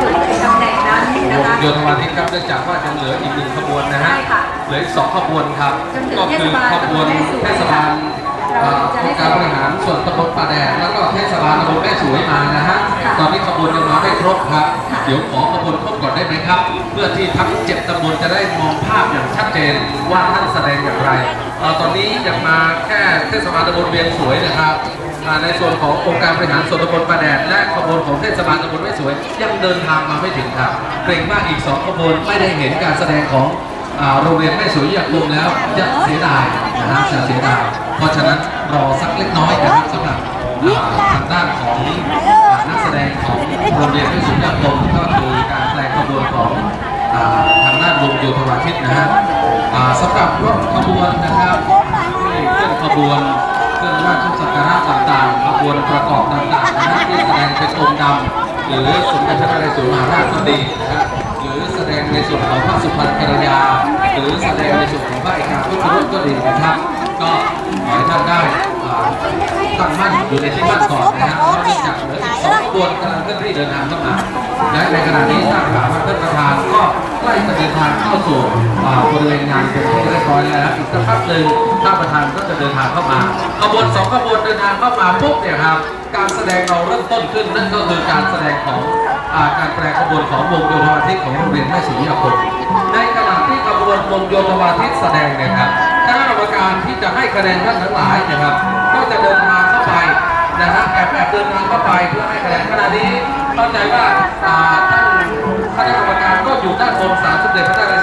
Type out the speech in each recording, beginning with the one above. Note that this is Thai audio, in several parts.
จุดตำแหน่งนั้นนะคะโยธวาทิตครับเนื่องจากว่ายังเหลืออีกหนึ่งขบวนนะฮะใช่ค่ะเหลืออีกสองขบวนครับจนถึงก็คือขบวนเทศบาลเราเอ่อจะอได้งค์การบริหารส่วนตำบลป่าแดดแล้วก็เทศบาลตำบลแม่สวยมานะฮะค่ะตอนนี้ขบวนยังมาไม่ครบครับค่ะเดี๋ยวขอขบวนครบก่อนได้ไหมครับ เพื่อที่ทั้งเจ็ดตำบลจะได้มองภาพอย่างชัดเจนว่าท่านแสดงอย่างไรเอ่อตอนนี้ยังมาแค่เทศบาลตำบลเวียงสวยนะครับอ่า ในส่วนขององค์การบริหารส่วนตำบลป่าแดดและขบวนของเทศบาลตำบลแม่สวย ยังเดินทางมาไม่ถึงครับเกรงว่าอีกสองขบวนไม่ได้เห็นการแสดงของโรงเรียนแม่สวยอยากลงแล้วจะเสียดายนะครับจะเสียดายเพราะฉะนั้นรอสักเล็กน้อยนะครับสำหรับทางด้านของนักแสดงของโรงเรียนแม่สวยอยากลงก็คือการแสดงขบวนของทางด้านวงโยธวาทิตนะฮะสำหรับรถขบวนนะครับเคลื่อนขบวนเครื่องราชสักการะต่าง บวนประกอบต่างๆนะฮะที่แสดงเป็นองค์ดำหรือสมเด็จพระนเรศวรมหาราชก็ดีนะครับหรือแสดงในส่วนของพระสุพรรณกัลยา หรือแสดงในส่วนของพระเอกาพุทธรสก็ดีนะครับ ก็ขอให้ท่านได้ตั้งมั่นอยู่ในที่มั่นก่อนนะฮะเพราะเนื่องจากเหลืออีกสองขบวนกำลังเคลื่อนที่เดินทางเข้ามาและในขณะนี้ทราบข่าวว่าท่านประธานก็ใกล้จะเดินทางเข้าสู่บริเวณงานเป็นที่เรียบร้อยแล้วอีกสักพักหนึ่ง ท่านประธานก็จะเดินทางเข้ามาขบวนสองขบวนเดินทางเข้ามาปุ๊บเนี่ยครับการแสดงเราเริ่มต้นขึ้นนั่นก็คือการแสดงของอการแปลขบวนของวงโยธวาทิตของโรงเรียนแม่ศรียาคมในขณะที่ขบวนวงโยธวาทิตแสดงเนี่ยครับคณะกรรมการที่จะให้คะแนนท่านทั้งหลายเนะครับก็จะเดินทางเข้าไปนะฮะแอบแอบเดินทางเข้าไปเพื่อให้คะแนนขณะนี้เข้าใจว่าอ่าท่านคณะกรรมการก็อยู่ด้านบนศาลสมเด็จพระนาร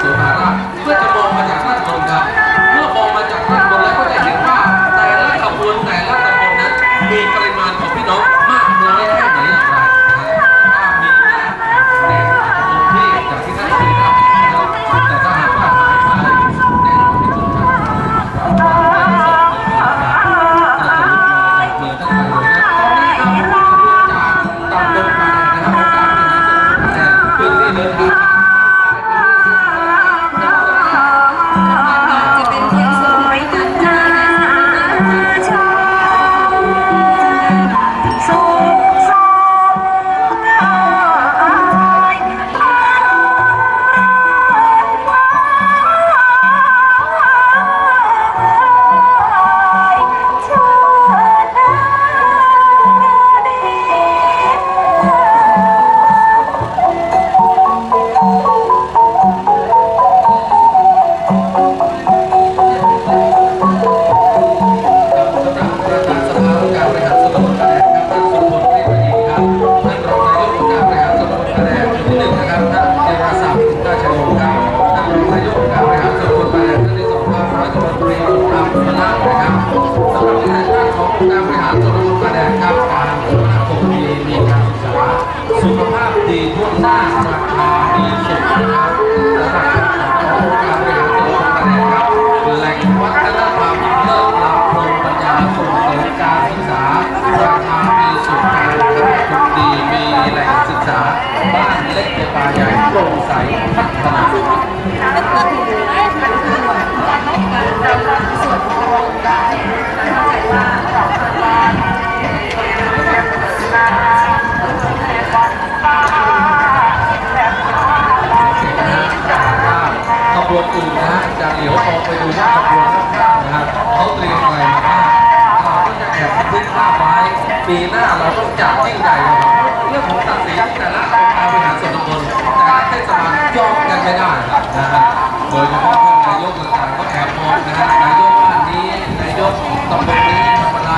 ปีหน้าเราต้องจัดยิ่งใหญ่นะครับเรื่องของศักดิ์ศรีแต่ละองค์การบริหารส่วนตำบลแต่ละเทศบาลยอมกันไม่ได้ครับนะฮะโดยเฉพาะท่านนายกต่างๆก็แอบมองนะฮะนายกบ้านนี้นายกตำบลนี้ทำอะไร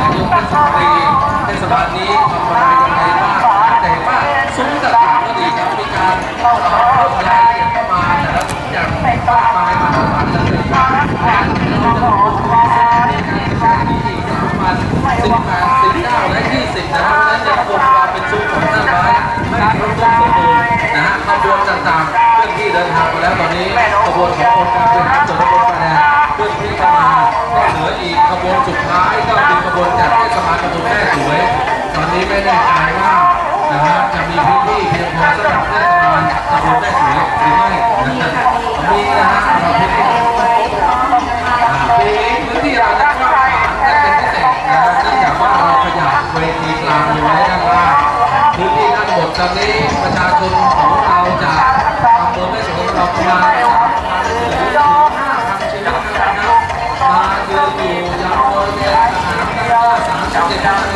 นายกเทศมนตรีเทศบาลนี้ บวนขององค์การบริหารส่วนตำบลประแดงเพื่อที่จะมาเหลืออีกขบวนสุดท้ายก็เป็นขบวนจากเทศบาลตำบลแม่สวย ตอนนี้ไม่แน่ใจว่านะฮะจะมีพื้นที่เพียงพอสำหรับเทศบาลตำบลแม่สวยหรือไม่นะครับมีนะฮะ ชีวิ